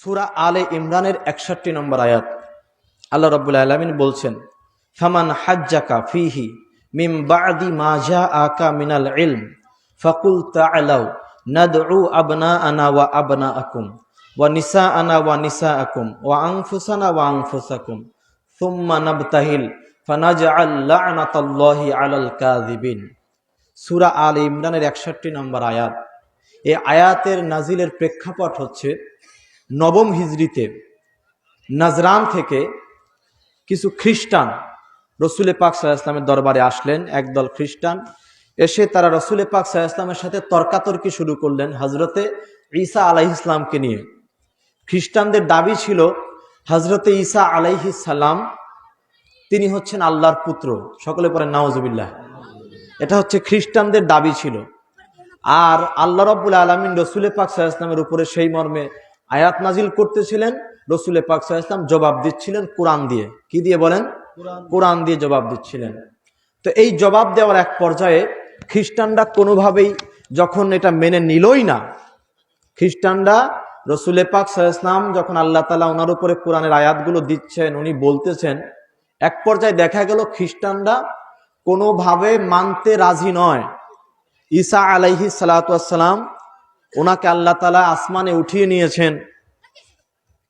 সুরা আলে ইমরানের একষট্টি নম্বর আয়াত। আল্লাহ রব্বুল আলমিন বলছেন, ফামান হাজ্জাকা ফিহি মিম বাদি মাজা আকা মিনাল ইলম ফাকুল তাআলাউ নাদউ আবনা আনা ওয়া আবনা আকুম ওয়া নিসা আনা ওয়া নিসা আকুম ওয়া আনফুসানা ওয়া আনফুসাকুম থুম্মা নাবতাহিল ফানাজআল লা'নাতাল্লাহি আলাল কাযিবিন। সুরা আলে ইমরানের একষট্টি নম্বর আয়াত। এ আয়াতের নাজিলের প্রেক্ষাপট হচ্ছে নবম হিজড়িতে নাজরান থেকে কিছু খ্রিস্টান রসুলে পাক সাহা ইসলামের দরবারে আসলেন, একদল খ্রিস্টান। এসে তারা রসুলে পাক সাহা ইসলামের সাথে তর্কাতর্কি শুরু করলেন হজরতে ঈসা আলাহ ইসলামকে নিয়ে। খ্রিস্টানদের দাবি ছিল হজরতে ঈসা আলাইহি সালাম তিনি হচ্ছেন আল্লাহর পুত্র। সকলে পরে নওয়াজবিল্লাহ এটা হচ্ছে খ্রিস্টানদের দাবি ছিল। আর আল্লাহ রব্বুল আলমিন রসুলে পাক সাহা ইসলামের উপরে সেই মর্মে আয়াত নাজিল করতেছিলেন রসুলে পাক ইসলাম জবাব দিচ্ছিলেন কোরআন দিয়ে। কি দিয়ে বলেন? কোরআন দিয়ে। জবাব দিচ্ছিলেন। তো এই জবাব দেওয়ার এক পর্যায়ে খ্রিস্টানরা কোনোভাবেই যখন এটা মেনে নিলই না খ্রিস্টানরা রসুলে পাক ইসলাম যখন আল্লাহ তালা ওনার উপরে কোরআনের আয়াতগুলো দিচ্ছেন উনি বলতেছেন এক পর্যায়ে দেখা গেল খ্রিস্টানরা কোনোভাবে মানতে রাজি নয়। ঈসা আলাইহি সালাতাম ওনাকে আল্লাহ তালা আসমানে উঠিয়ে নিয়েছেন।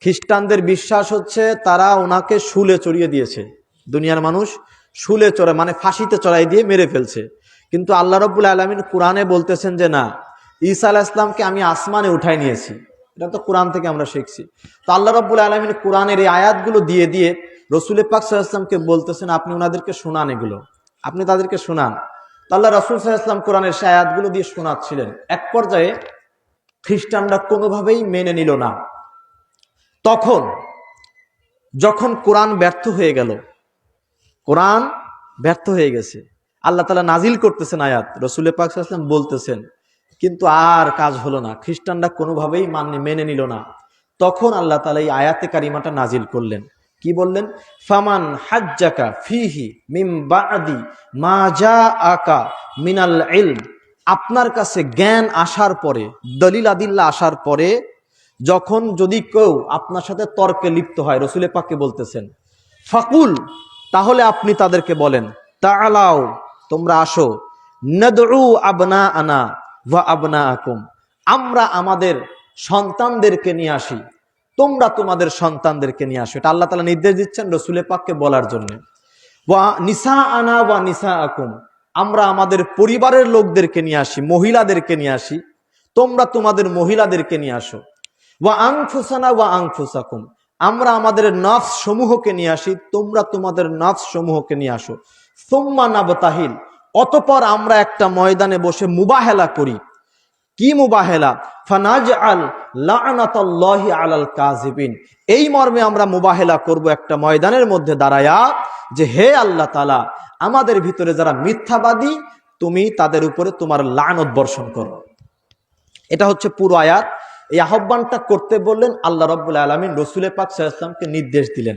খ্রিস্টানদের বিশ্বাস হচ্ছে তারা ওনাকে শুলে চড়িয়ে দিয়েছে। দুনিয়ার মানুষ শুলে চড়ে মানে ফাঁসিতে চড়াই দিয়ে মেরে ফেলছে। কিন্তু আল্লাহ রব্বুল আলমিন কোরআনে বলতেছেন যে, না, ঈসা আলাহ ইসলামকে আমি আসমানে উঠাই নিয়েছি। এটা তো কোরআন থেকে আমরা শিখছি। তো আল্লাহ রব্বুল আলমিন কোরআনের এই আয়াতগুলো দিয়ে দিয়ে রসুল পাক সাল্লাহামকে বলতেছেন, আপনি ওনাদেরকে শোনান এগুলো। আপনি তাদেরকে শোনান। তো আল্লাহ রসুল সাল্লাহাম কোরআনের সে আয়াতগুলো দিয়ে শোনাচ্ছিলেন। এক পর্যায়ে খ্রিস্টানরা কোনোভাবেই মেনে নিল না। তখন, যখন কোরআন ব্যর্থ হয়ে গেল, কোরআন ব্যর্থ হয়ে গেছে। আল্লাহ তালা নাজিল করতেছেন আয়াত রসুলের পাক সাল্লাম বলতেছেন, কিন্তু আর কাজ হলো না, খ্রিস্টানরা কোনোভাবেই মানে মেনে নিল না। তখন আল্লাহ তালা এই আয়াতে কারিমাটা নাজিল করলেন। কি বললেন? ফামান হাজ্জাকা ফিহি মিম বাদি মা যা আকা মিনাল ইলম আপনার কাছে জ্ঞান আসার পরে, দলিল আদিল্লা আসার পরে, যখন যদি কেউ আপনার সাথে তর্কে লিপ্ত হয়, রসুলে পাককে বলতেছেন, ফাকুল তাহলে আপনি তাদেরকে বলেন তালাও তোমরা আসো আবনা আনা ওয়া আবনা আকুম আমরা আমাদের সন্তানদেরকে নিয়ে আসি, তোমরা তোমাদের সন্তানদেরকে নিয়ে আসো। এটা আল্লাহ তালা নির্দেশ দিচ্ছেন রসুলে পাককে বলার জন্য। ওয়া নিসা আনা ওয়া নিসা আকুম আমরা আমাদের পরিবারের লোকদেরকে নিয়ে আসি, মহিলাদেরকে নিয়ে আসি, তোমরা তোমাদের মহিলাদেরকে নিয়ে আসো। ওয়া আংফুসানা ওয়া আংফুসাকুম আমরা আমাদের নফস সমূহকে নিয়ে আসি, তোমরা তোমাদের নফস সমূহকে নিয়ে আসো। সোম্মা নাবতাহিল, অতপর আমরা একটা ময়দানে বসে মুবাহেলা করি। কি মুবাহেলা? ফানাজ আল লানাতাল্লাহি আলাল কাজিবিন এই মর্মে আমরা মুবাহেলা করব একটা ময়দানের মধ্যে দাঁড়ায়া যে হে আল্লাহ তালা আমাদের ভিতরে যারা মিথ্যাবাদী, তুমি তাদের উপরে তোমার লানত বর্ষণ করো। এটা হচ্ছে পুরো আয়াত। এই আহ্বানটা করতে বললেন আল্লাহ রব্বুল আলমিন, রসুলে পাক সাল্লামকে নির্দেশ দিলেন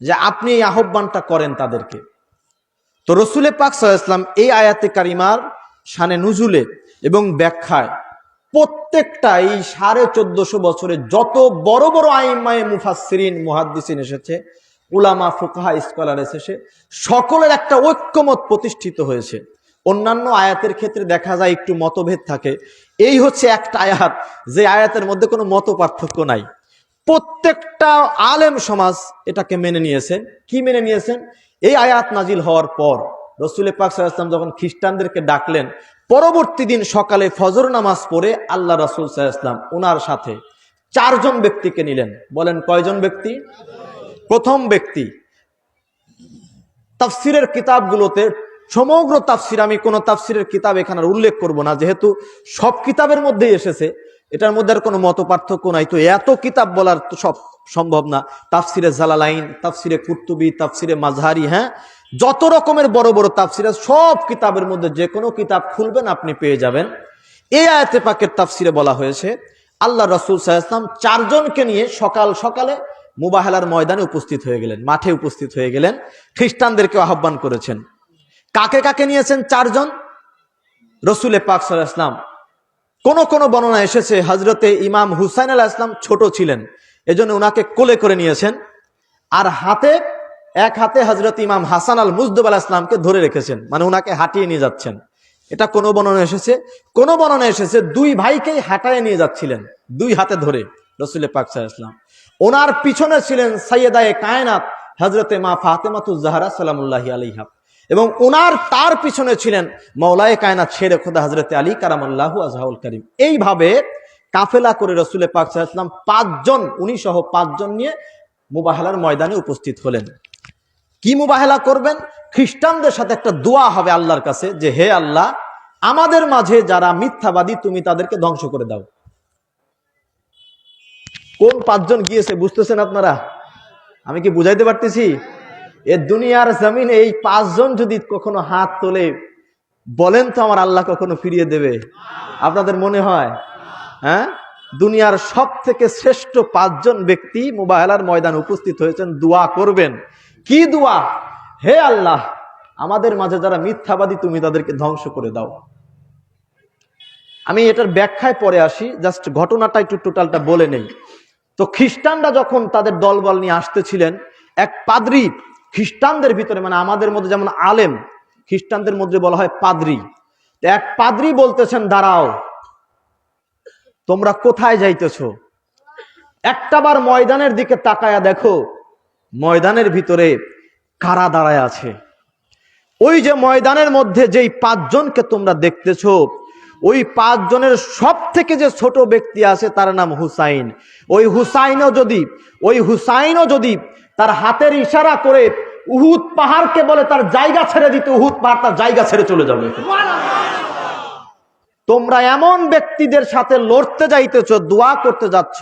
যে আপনি এই আহ্বানটা করেন তাদেরকে। তো রসুলে পাক সাল্লাম এই আয়াতে কারিমার শানে নুজুলে এবং ব্যাখ্যায় প্রত্যেকটা এই সাড়ে চোদ্দশো বছরে যত বড় বড় আইমায়ে মুফাসরিন মুহাদ্দিসিন এসেছে, উলামা, ফুকাহা, স্কলার এসেছে, সকলের একটা ঐক্যমত প্রতিষ্ঠিত হয়েছে। অন্যান্য আয়াতের ক্ষেত্রে দেখা যায় একটু মতভেদ থাকে। এই হচ্ছে একটা আয়াত, যে আয়াতের মধ্যে কোনো মত পার্থক্য নাই। প্রত্যেকটা আলেম সমাজ এটাকে মেনে নিয়েছেন কি মেনে নিয়েছেন? এই আয়াত নাজিল হওয়ার পর, রসুল পাক সাল্লাম যখন খ্রিস্টানদেরকে ডাকলেন পরবর্তী দিন সকালে ফজর নামাজ পড়ে আল্লাহ রসুল সাল্লাম ওনার সাথে চারজন ব্যক্তিকে নিলেন। বলেন কয়জন ব্যক্তি? প্রথম ব্যক্তি। তাফসিরের কিতাবগুলোতে সমগ্র তাফসির, আমি কোনো তাফসিরের কিতাব এখানে উল্লেখ করব না, যেহেতু সব কিতাবের মধ্যেই এসেছে, এটার মধ্যে আর কোনো মত পার্থক্য নাই। তো এত কিতাব বলার তো সব সম্ভব না। তাফসিরে জালালাইন, তাফসিরে কুর্তুবি, তাফসিরে মাঝহারি হ্যাঁ? যত রকমের বড় বড় তাফসিরে সব কিতাবের মধ্যে যে কোনো কিতাব খুলবেন, আপনি পেয়ে যাবেন। এই আয়তে পাকের তাফসিরে বলা হয়েছে, আল্লাহ রসুল সাহায্লাম চারজনকে নিয়ে সকাল সকালে মুবাহেলার ময়দানে উপস্থিত হয়ে গেলেন, মাঠে উপস্থিত হয়ে গেলেন। খ্রিস্টানদেরকে আহ্বান করেছেন। কাকে কাকে নিয়েছেন চারজন? রসুলে পাক সাল্লাম কোন কোন বর্ণনা এসেছে হজরতে ইমাম হুসাইন আল্লাহ ইসলাম ছোট ছিলেন, এজন্য ওনাকে কোলে করে নিয়েছেন। আর হাতে এক হাতে হজরত ইমাম হাসান আল মুজদুব আল ইসলামকে ধরে রেখেছেন। মানে ওনাকে হাঁটিয়ে নিয়ে যাচ্ছেন। এটা কোনো বর্ণনা এসেছে? কোন বর্ণনা এসেছে, দুই ভাইকেই হাঁটায় নিয়ে যাচ্ছিলেন, দুই হাতে ধরে রসুল পাক ইসলাম ওনার পিছনে ছিলেন সৈয়দায়ে কায়নাত হজরতে মা ফাতেমাতুজ জাহরা, সালামুল্লাহি আলিহা এবং ওনার তার পিছনে ছিলেন মৌলায়ে কায়নাত শেরে খোদা হজরতে আলী কারামাল্লাহু আজহাউল করিম। এইভাবে কাফেলা করে রসুলের পাক ইসলাম পাঁচজন, উনি সহ পাঁচজন নিয়ে মুবাহেলার ময়দানে উপস্থিত হলেন। কি মুবাহেলা করবেন? খ্রিস্টানদের সাথে একটা দোয়া হবে আল্লাহর কাছে যে, হে আল্লাহ, আমাদের মাঝে যারা মিথ্যাবাদী, তুমি তাদেরকে ধ্বংস করে দাও। কোন পাঁচজন গিয়েছে, বুঝতেছেন আপনারা? আমি কি বুঝাইতে পারতেছি? এ দুনিয়ার জমিন, এই পাঁচজন যদি কখনো হাত তোলে, বলেন তো আমার আল্লাহ কখনো ফিরিয়ে দেবে? আপনাদের মনে হয়? হ্যাঁ? দুনিয়ার সব থেকে শ্রেষ্ঠ পাঁচজন ব্যক্তি মুবাহেলার ময়দান উপস্থিত হয়েছেন, দোয়া করবেন। কি দোয়া? হে আল্লাহ, আমাদের মাঝে যারা মিথ্যাবাদী, তুমি তাদেরকে ধ্বংস করে দাও। আমি এটার ব্যাখ্যায় পরে আসি, জাস্ট ঘটনাটা একটু টোটালটা বলে নেই। তো খ্রিস্টানরা যখন তাদের দলবল নিয়ে আসতেছিলেন, এক পাদ্রি, খ্রিস্টানদের ভিতরে মানে আমাদের মধ্যে যেমন আলেম, খ্রিস্টানদের মধ্যে বলা হয় পাদ্রি। এক পাদ্রি বলতেছেন, দাঁড়াও, তোমরা কোথায় যাইতেছ? একটাবার ময়দানের দিকে তাকায়া দেখো ময়দানের ভিতরে কারা দাঁড়ায় আছে? ওই যে ময়দানের মধ্যে যেই পাঁচজনকে তোমরা দেখতেছো, ওই পাঁচজনের সব থেকে যে ছোট ব্যক্তি আছে তার নাম হুসাইন। ওই হুসাইনও যদি, ওই হুসাইনও যদি তার হাতের ইশারা করে উহুদ পাহাড়কে বলে তার জায়গা ছেড়ে দিতে, উহুদ পাহাড় তার জায়গা ছেড়ে চলে যাবে। তোমরা এমন ব্যক্তিদের সাথে লড়তে যাইতেছ, দোয়া করতে যাচ্ছ,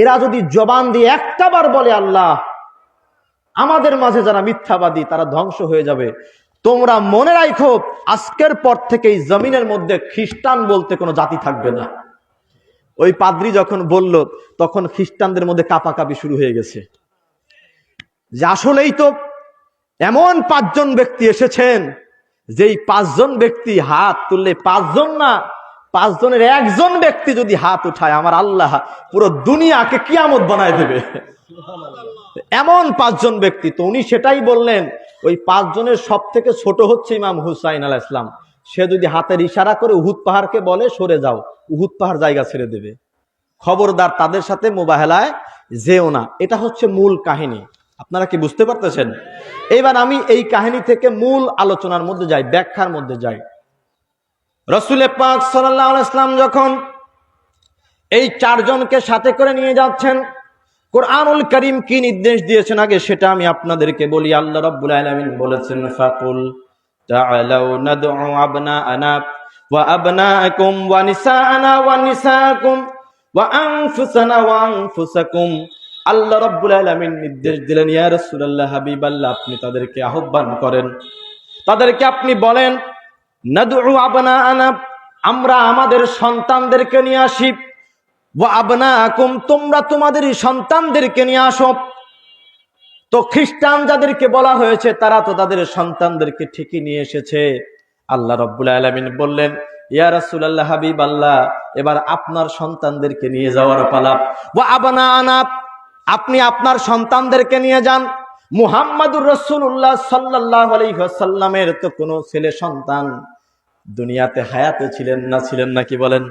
এরা যদি জবান দিয়ে একটাবার বলে আল্লাহ আমাদের মাঝে যারা মিথ্যাবাদী, তারা ধ্বংস হয়ে যাবে। তোমরা মনে রাখো আজকের পর থেকে এই জমিনের মধ্যে খ্রিস্টান বলতে কোনো জাতি থাকবে না। ওই পাদ্রি যখন বলল, তখন খ্রিস্টানদের মধ্যে কাপাকাপি শুরু হয়ে গেছে। যে আসলেই তো এমন পাঁচজন ব্যক্তি এসেছেন, যেই পাঁচজন ব্যক্তি হাত তুললে পাঁচজন না, পাঁচজনের একজন ব্যক্তি যদি হাত উঠায়, আমার আল্লাহ পুরো দুনিয়াকে কিয়ামত বানায় দেবে। এমন পাঁচজন ব্যক্তি তো উনি সেটাই বললেন, ওই পাঁচজনের সব থেকে ছোট হচ্ছে ইমাম হুসাইন আল ইসলাম সে যদি হাতের ইশারা করে উহুদ পাহাড়কে বলে, সরে যাও, উহুদ পাহাড় জায়গা ছেড়ে দেবে। খবরদার তাদের সাথে মোবাহেলায় যেও না। এটা হচ্ছে মূল কাহিনী। আপনারা কি বুঝতে পারতেছেন? এবার আমি এই কাহিনী থেকে মূল আলোচনার মধ্যে যাই, ব্যাখ্যার মধ্যে যাই। রসুলে পাক সাল্লাহ ইসলাম যখন এই চারজনকে সাথে করে নিয়ে যাচ্ছেন কোরআনুল করিম কি নির্দেশ দিয়েছেন আগে সেটা আমি আপনাদেরকে বলি। আল্লাহ রাব্বুল আলামিন বলেছেন, ফাকুল ওয়া নিসাআনা ওয়া নিসাআকুম ওয়া আনফুসানা ওয়া আনফুসাকুম। আল্লাহ রাব্বুল আলামিন নির্দেশ দিলেন, ইয়া রাসূলুল্লাহ হাবিবাল্লাহ, আপনি তাদেরকে আহ্বান করেন। তাদেরকে আপনি বলেন, নাদউ আবনাআনা, আমরা আমাদের সন্তানদেরকে নিয়ে আসি। আবনা আকুম তোমরা তোমাদের সন্তানদেরকে নিয়ে আসো। তো খ্রিস্টান যাদেরকে বলা হয়েছে, তারা তো তাদের সন্তানদেরকে ঠিকই নিয়ে এসেছে। আল্লাহ রব্বুল আলমিন বললেন, ইয়া রাসূলুল্লাহ, হাবিব আল্লাহ, এবার আপনার সন্তানদেরকে নিয়ে যাওয়ার পালা। ও আবানা আনাপ আপনি আপনার সন্তানদেরকে নিয়ে যান। মুহাম্মাদুর রসুল্লাহ সাল্লাহ আলহিহাসাল্লামের তো কোনো ছেলে সন্তান দুনিয়াতে হায়াতে ছিলেন না ছিলেন না কি বলেন?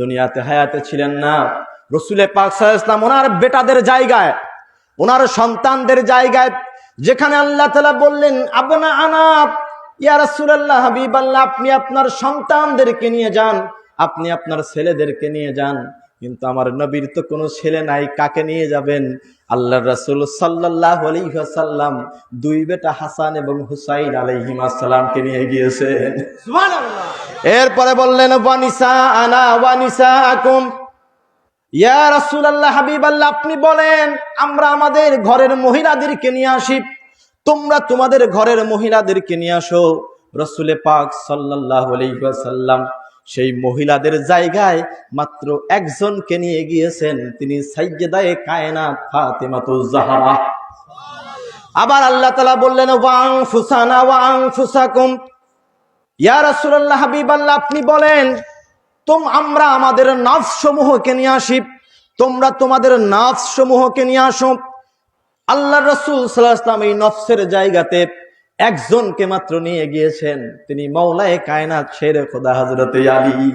দুনিয়াতে হায়াতে ছিলেন না। রসুলে পাক ইসলাম ওনার বেটাদের জায়গায়, ওনার সন্তানদের জায়গায়, যেখানে আল্লাহ তালা বললেন, আবনা আনাপ ইয়া হাবিব আল্লাহ আপনি আপনার সন্তানদেরকে নিয়ে যান, আপনি আপনার ছেলেদেরকে নিয়ে যান। কিন্তু আমার নবীর তো কোনো ছেলে নাই, কাকে নিয়ে যাবেন? আল্লাহ রাসূল সাল্লাল্লাহু আলাইহি ওয়াসাল্লাম দুই বেটা হাসান এবং হুসাইন আলাইহিমা সালামকে নিয়ে গিয়েছেন। এরপরে বললেন, ওয়ানিসা আনা, ওয়ানিসা আকুম। ইয়া রাসূলুল্লাহ, হাবিবাল্লাহ, আপনি বলেন, আমরা আমাদের ঘরের মহিলাদেরকে নিয়ে আসি। তোমরা তোমাদের ঘরের মহিলাদেরকে নিয়ে আসো। রসুলে পাক সাল্লাল্লাহু আলাইহি ওয়াসাল্লাম সেই মহিলাদের জায়গায় মাত্র একজনকে নিয়ে গিয়েছেন। তিনি সাইয়্যিদায়ে কায়নাত ফাতেমাতুজ জাহরা। আবার আল্লাহ তাআলা বললেন, ওয়াং ফুসানা ওয়াং ফুসাকুম ইয়া হাবিবাল্লাহ, আপনি বলেন, তোম, আমরা আমাদের নাফ সমূহকে নিয়ে আসি, তোমরা তোমাদের নাফ সমূহকে নিয়ে আসো। আল্লাহ রসুল সাল্লাহাম এই নফসের জায়গাতে একজনকে মাত্র নিয়ে গিয়েছেন, তিনি মৌলায় কায়নাত ছেড়ে খোদা হজরত আলী।